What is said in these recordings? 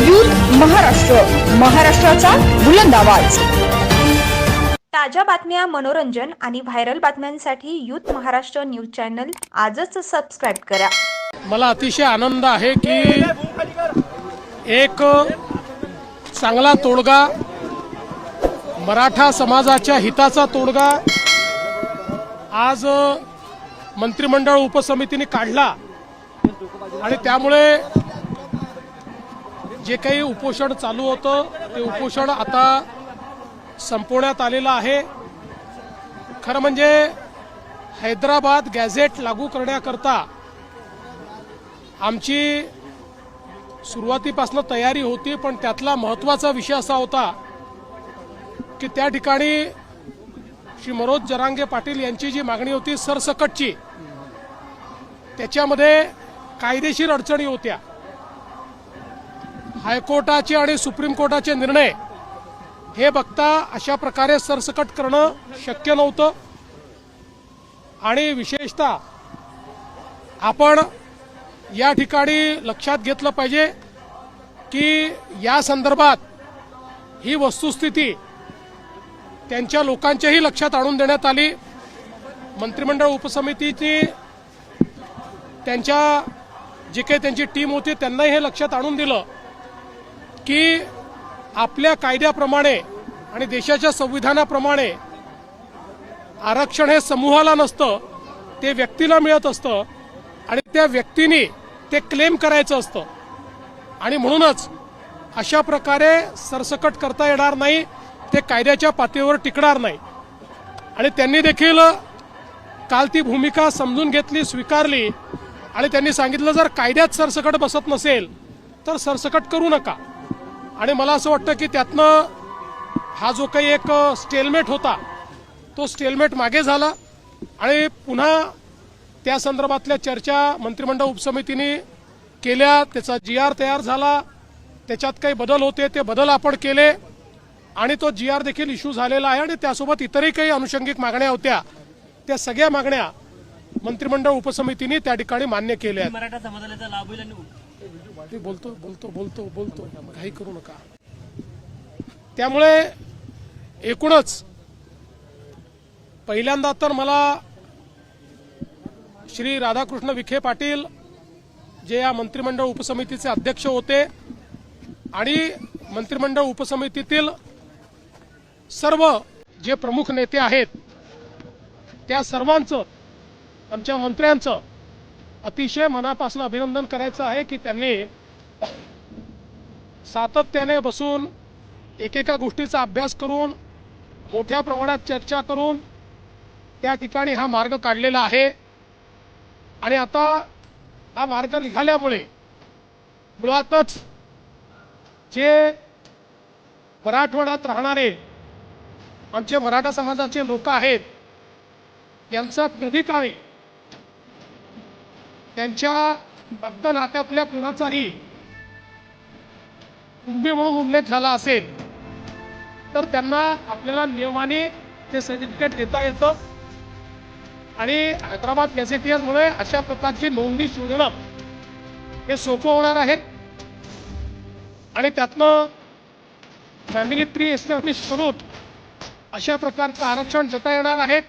Youth Maharashtra महाराष्ट्राचा बुलंद आवाज. ताज्या बातम्या मनोरंजन आणि व्हायरल बातम्यांसाठी युथ महाराष्ट्र न्यूज चॅनल आजच सबस्क्राईब करा. मला अतिशय आनंद आहे की एक चांगला तोडगा मराठा समाजाच्या हिताचा तोडगा आज मंत्रिमंडळ उपसमितीने काढला. आणि त्यामुळे जे काही उपोषण चालू होतं ते उपोषण आता संपवण्यात आलेलं आहे. खरं म्हणजे हैदराबाद गॅझेट लागू करण्याकरता आमची सुरुवातीपासून तयारी होती पण त्यातला महत्त्वाचा विषय असा होता की त्या ठिकाणी श्री मनोज जरांगे पाटील यांची जी मागणी होती सरसकटची त्याच्यामध्ये कायदेशीर अडचणी होत्या. हायकोर्टाचे आणि सुप्रीम कोर्टाचे निर्णय हे बघता अशा प्रकारे सरसकट करणं शक्य नव्हतं. आणि विशेषतः आपण या ठिकाणी लक्षात घेतलं पाहिजे की या संदर्भात ही वस्तुस्थिती त्यांच्या लोकांच्याही लक्षात आणून देण्यात आली. मंत्रिमंडळ उपसमितीची त्यांच्या जे काही त्यांची टीम होती त्यांनाही हे लक्षात आणून दिलं. की आपल्या कायद्याप्रमाणे आणि देशाच्या संविधानाप्रमाणे आरक्षण हे समूहाला नसतं ते व्यक्तीला मिळत असतं आणि त्या व्यक्तीने ते क्लेम करायचं असतं. आणि म्हणूनच अशा प्रकारे सरसकट करता येणार नाही ते कायद्याच्या पातळीवर टिकणार नाही. आणि त्यांनी देखील काल ती भूमिका समजून घेतली स्वीकारली आणि त्यांनी सांगितलं जर कायद्यात सरसकट बसत नसेल तर सरसकट करू नका. आणि मला असं वाटतं की त्यातनं हा जो काही एक स्टेलमेट होता तो स्टेलमेट मागे झाला. आणि पुन्हा त्या संदर्भातल्या चर्चा मंत्रिमंडळ उपसमितीने केल्या. त्याचा जी आर तयार झाला. त्याच्यात काही बदल होते ते बदल आपण केले. आणि तो जी आर देखील इश्यू झालेला आहे. आणि त्यासोबत इतरही काही अनुषंगिक मागण्या होत्या. त्या सगळ्या मागण्या मंत्रिमंडळ उपसमितीने त्या ठिकाणी मान्य केल्या. आहेत ते बोलतो बोलतो बोलतो बोलतो. काही करू नका. त्यामुळे एकूणच पहिल्यांदा तर मला श्री राधाकृष्ण विखे पाटील जे या मंत्रिमंडळ उपसमितीचे अध्यक्ष होते आणि मंत्रिमंडळ उपसमितीतील सर्व जे प्रमुख नेते आहेत त्या सर्वांचं आमच्या मंत्र्यांचं अतिशय मनापासून अभिनंदन करायचं आहे की त्यांनी सातत्याने बसून एकेका गोष्टीचा अभ्यास करून मोठ्या प्रमाणात चर्चा करून त्या ठिकाणी हा मार्ग काढलेला आहे. आणि आता हा मार्ग निघाल्यामुळे मुळातच जे मराठवाड्यात राहणारे आमचे मराठा समाजाचे लोक आहेत यांचा कधी काही त्यांच्या भक्त नात्यातल्या कुणाचाही कुंभी म्हणून उल्लेख झाला असेल तर त्यांना आपल्याला नियमाने ते सर्टिफिकेट देता येतं. आणि हैदराबाद मुळे अशा प्रकारची नोंदणी शोधणं हे सोपं होणार आहे. आणि त्यातनं फॅमिली ट्री एस्टॅब्लिश करून अशा प्रकारचं आरक्षण देता येणार आहे.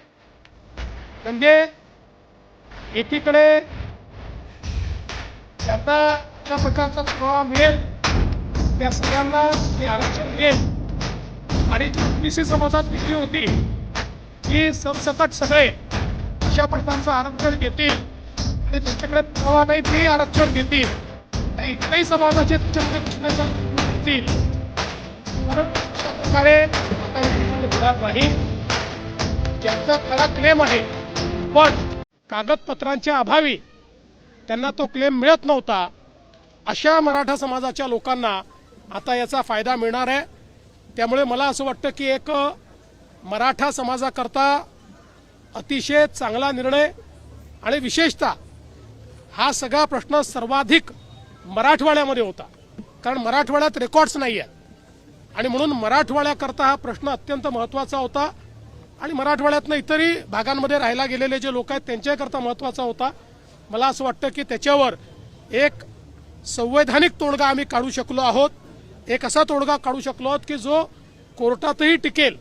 म्हणजे एकीकडे त्यांना त्या प्रकारचा पुरावा मिळेल. त्या सगळ्यांना हे आरक्षण मिळेल. आणि जी ओबीसी समाजात विक्री होती. की सरसकट सगळे अशा प्रकारचं आरक्षण घेतील. आणि त्यांच्याकडे पुरावा नाही ते आरक्षण घेतील. आणि इतरही समाजाचे त्याच्यामध्ये घुसण्याचा घेतील तर अशा प्रकारे नाही. ज्यांचा खरा क्लेम आहे. पण कागदपत्रांच्या अभावी त्यांना तो क्लेम मिळत नव्हता. अशा मराठा समाजाच्या लोकांना आता याचा फायदा मिळणार आहे. त्यामुळे मला असं वाटतं की एक मराठा समाजाकरता अतिशय चांगला निर्णय आणि विशेषतः हा सगळा प्रश्न सर्वाधिक मराठवाड्यामध्ये होता. कारण मराठवाड्यात रेकॉर्ड्स नाही आहेत. आणि म्हणून मराठवाड्याकरता हा प्रश्न अत्यंत महत्त्वाचा होता. आणि मराठवाड्यातनं इतरही भागांमध्ये राहायला गेलेले जे लोक आहेत त्यांच्याकरता महत्त्वाचा होता. मला असं वाटतं की त्याच्यावर एक संवैधानिक तोडगा आम्ही काढू शकलो आहोत. एक असा तोडगा काढू शकलो आहोत की जो कोर्टातही टिकेल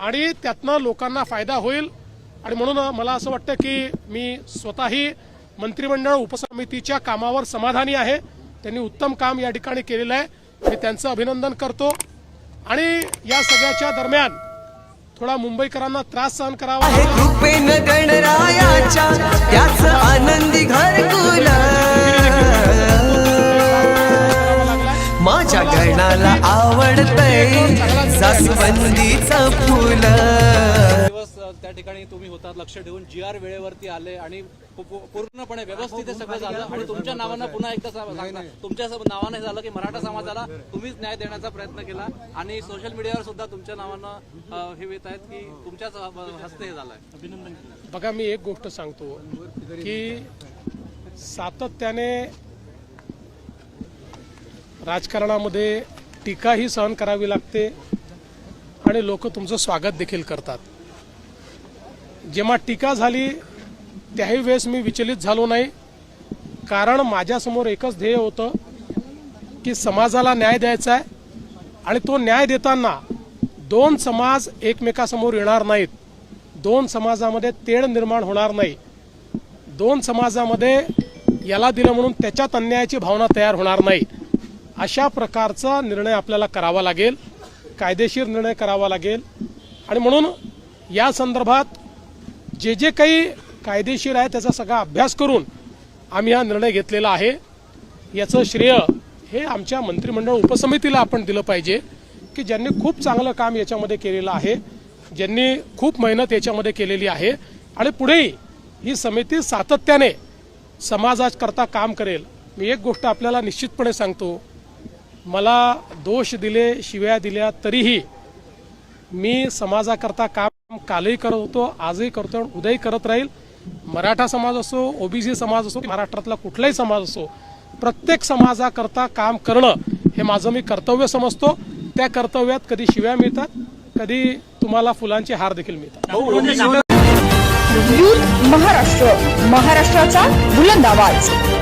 आणि त्यातनं लोकांना फायदा होईल. आणि म्हणून मला असं वाटतं की मी स्वतःही मंत्रिमंडळ उपसमितीच्या कामावर समाधानी आहे. त्यांनी उत्तम काम या ठिकाणी केलेलं आहे. मी त्यांचं अभिनंदन करतो. आणि या सगळ्याच्या दरम्यान थोडा मुंबईकरांना त्रास सहन करावा आनंदी. माझ्या गणाला आवडतय फुल दिवस त्या ठिकाणी तुम्ही होतात लक्ष ठेवून जी आर वेळेवरती आले आणि पूर्णपणे व्यवस्थित हे सगळं झालं. आणि तुमच्या नावानं पुन्हा एकदा सा- सांगता तुमच्या नावानं हे झालं की मराठा समाजाला तुम्हीच न्याय देण्याचा प्रयत्न केला. आणि सोशल मीडियावर सुद्धा तुमच्या नावानं हे येत आहेत की तुमच्याच अ, हस्ते हे झालंय अभिनंदन. बघा मी एक गोष्ट सांगतो की सातत्याने राजकारणामध्ये टीकाही सहन करावी लागते आणि लोक तुमचं स्वागत देखील करतात. जेव्हा टीका झाली त्याही वेळेस मी विचलित झालो नाही. कारण माझ्यासमोर एकच ध्येय होतं की समाजाला न्याय द्यायचा आहे आणि तो न्याय देताना दोन समाज एकमेकासमोर येणार नाहीत. दोन समाजामध्ये तेढ निर्माण होणार नाही. दोन समाजामध्ये याला दिलं म्हणून त्याच्यात अन्यायाची भावना तयार होणार नाही. अशा प्रकारचा निर्णय आपल्याला करावा लागेल. कायदेशीर निर्णय करावा लागेल. आणि म्हणून या संदर्भात जे जे काही कायदेशीर आहे त्याचा सगळा अभ्यास करून आम्ही हा निर्णय घेतलेला आहे. याचं श्रेय हे आमच्या मंत्रिमंडळ उपसमितीला आपण दिलं पाहिजे की ज्यांनी खूप चांगलं काम याच्यामध्ये केलेलं आहे ज्यांनी खूप मेहनत याच्यामध्ये केलेली आहे आणि पुढेही ही समिती सातत्याने समाजाकरता काम करेल. मी एक गोष्ट आपल्याला निश्चितपणे सांगतो मला दोष दिले शिव्या दिल्या तरीही मी समाजाकरता काम कालही करत होतो आजही करतो आणि उद्याही करत राहील. मराठा समाज असो ओबीसी समाज असो महाराष्ट्रातला कुठलाही समाज असो प्रत्येक समाजाकरता काम करणं हे माझं मी कर्तव्य समजतो. त्या कर्तव्यात कधी शिव्या मिळतात कधी तुम्हाला फुलांचे हार देखील मिळतात. महाराष्ट्र. महाराष्ट्राचा बुलंद आवाज.